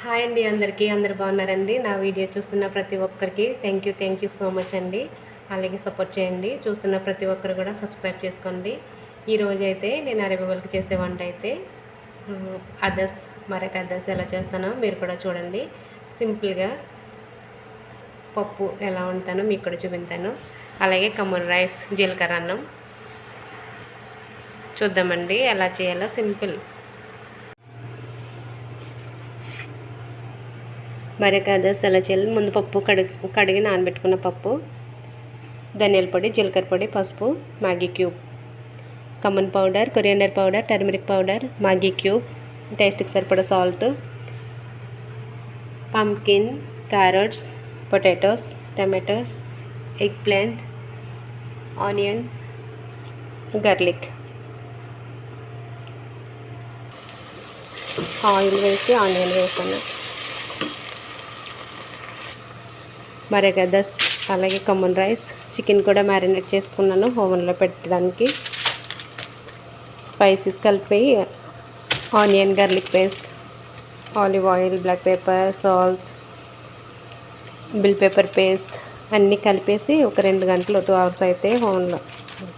Hi అండి అందరికీ అందరు బాగున్నారండి? నా వీడియో చూస్తున్న ప్రతి ఒక్కరికి thank you thank you so much అండి. అలాగే సపోర్ట్ చేయండి. చూస్తున్న ప్రతి ఒక్కరు కూడా సబ్స్క్రైబ్ చేసుకోండి. ఈరోజు అయితే నేను అరబివల్కి చేసే వంట అయితే అదర్స్ మరొక అదర్స్ ఎలా చేస్తానో మీరు కూడా చూడండి. సింపుల్గా పప్పు ఎలా ఉంటానో మీకు కూడా చూపించాను అలాగే కమ్మన్ రైస్ జీలకర్ర అన్నం. చూద్దామండి ఎలా చేయాలో సింపుల్. మరొక అదర్స్ ఎలా చేయాలి ముందు పప్పు కడిగి కడిగి నానబెట్టుకున్న పప్పు ధనియాల పొడి జీలకర్ర పొడి పసుపు Maggi cube. Cumin powder coriander powder turmeric powder Maggi cube టేస్ట్కి సరిపడా salt pumpkin carrots potatoes tomatoes eggplant onions garlic. Oil వేసి ఆనియన్ వేసాను. మరొక దస్ అలాగే కమ్మన్ రైస్ చికెన్ కూడా మ్యారినేట్ చేసుకున్నాను ఓవెన్లో పెట్టడానికి. స్పైసెస్ కలిపి onion garlic paste olive oil black pepper salt bell pepper paste అన్నీ కలిపేసి ఒక రెండు గంటలు టూ అవర్స్ అయితే ఓవెన్లో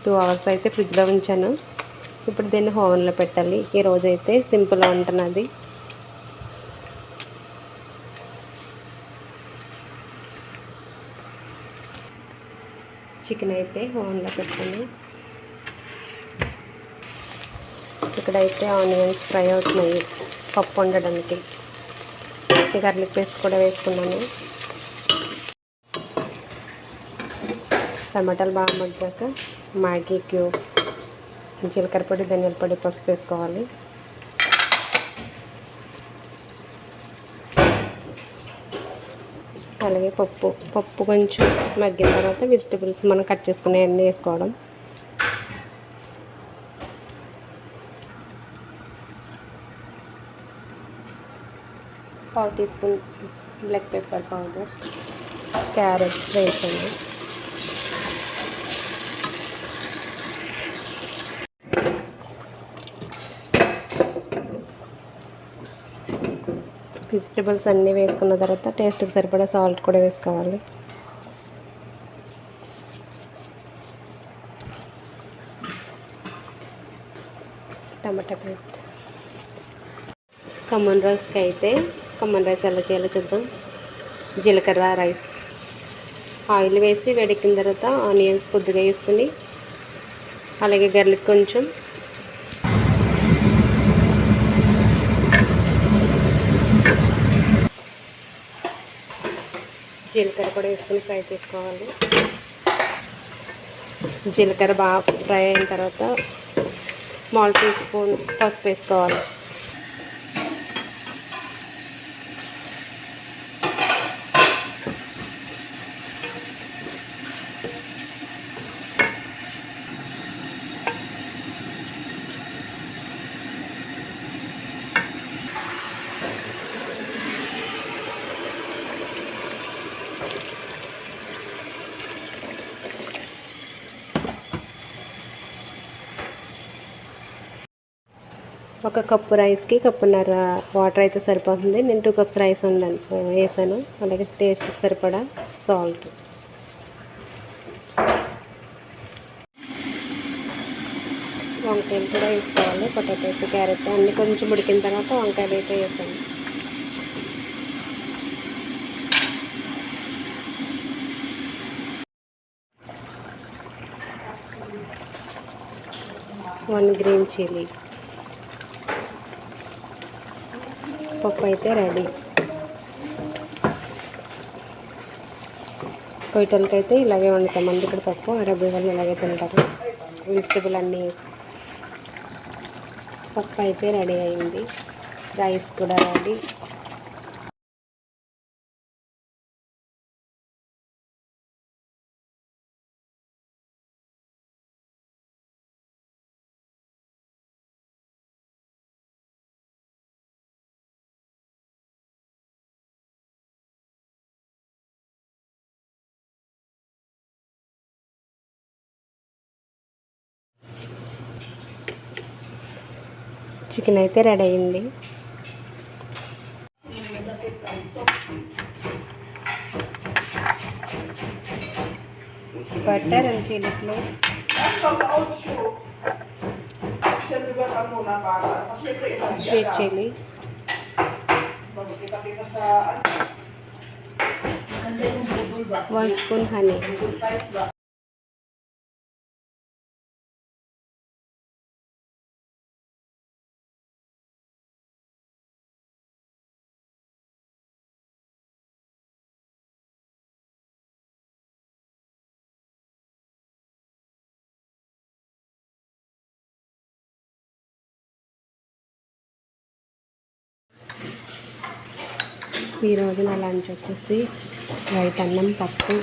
టూ అవర్స్ అయితే ఫ్రిడ్జ్లో ఉంచాను. ఇప్పుడు దీన్ని హోవన్లో పెట్టాలి. ఈరోజైతే సింపుల్ వంట నాది చికెన్ అయితే ఓన్లో పెట్టాను ఇక్కడైతే ఆనియన్స్ ఫ్రై అవుతున్నాయి పప్పు వండడానికి. గార్లిక్ పేస్ట్ కూడా వేసుకున్నాను టమాటాలు బాగా మగ్గాక మ్యాగీ క్యూబ్ జీలకర్ర పొడి ధనియాల పొడి పసుపు వేసుకోవాలి. అలాగే పప్పు పప్పు కొంచెం మగ్గిన తర్వాత వెజిటబుల్స్ మనం కట్ చేసుకునే అన్నీ వేసుకోవడం. పావు teaspoon black pepper powder carrot వేసాను వెజిటబుల్స్ అన్నీ వేసుకున్న తర్వాత టేస్ట్కి సరిపడా సాల్ట్ కూడా వేసుకోవాలి. టమాటా పేస్ట్. కమ్మన్ రైస్కి అయితే కమ్మన్ రైస్ ఎలా చేయాలో చూద్దాం. జీలకర్ర రైస్. ఆయిల్ వేసి వేడెక్కిన తర్వాత ఆనియన్స్ కొద్దిగా వేసుకుని అలాగే గర్లిక్ కొంచెం జీలకర్ర కూడా వేసుకుని ఫ్రై చేసుకోవాలి. జీలకర్ర బాగా ఫ్రై అయిన తర్వాత స్మాల్ టీ స్పూన్ పసుపు వేసుకోవాలి. ఒక కప్పు రైస్కి కప్పున్నర వాటర్ అయితే సరిపోతుంది. నేను టూ కప్స్ రైస్ ఉండాను వేసాను. అలాగే టేస్ట్కి సరిపడా సాల్ట్ వంకాయలు కూడా వేసుకోవాలి. పొటాటోస్ క్యారెట్ అన్నీ కొంచెం ఉడికిన తర్వాత వంకాయలు అయితే వేసాను. వన్ గ్రీన్ చిల్లీ పప్పు అయితే రెడీ. కొయ్యటోళ్ళకి అయితే ఇలాగే వండుతామండి ఇప్పుడు పప్పు అరబీ వాళ్ళు ఇలాగే తింటారు. వెజిటబుల్ అన్నీ వేసి. పప్పు అయితే రెడీ అయింది. రైస్ కూడా రెడీ. చికెన్ అయితే రెడీ అయింది. Butter and chilli flakes. Sweet chilli. One spoon honey. ఈరోజు నా లంచ్ వచ్చేసి వైట్ అన్నం పప్పు.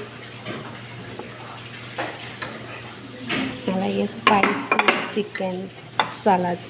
అలాగే స్పైసీ చికెన్ సలాడ్.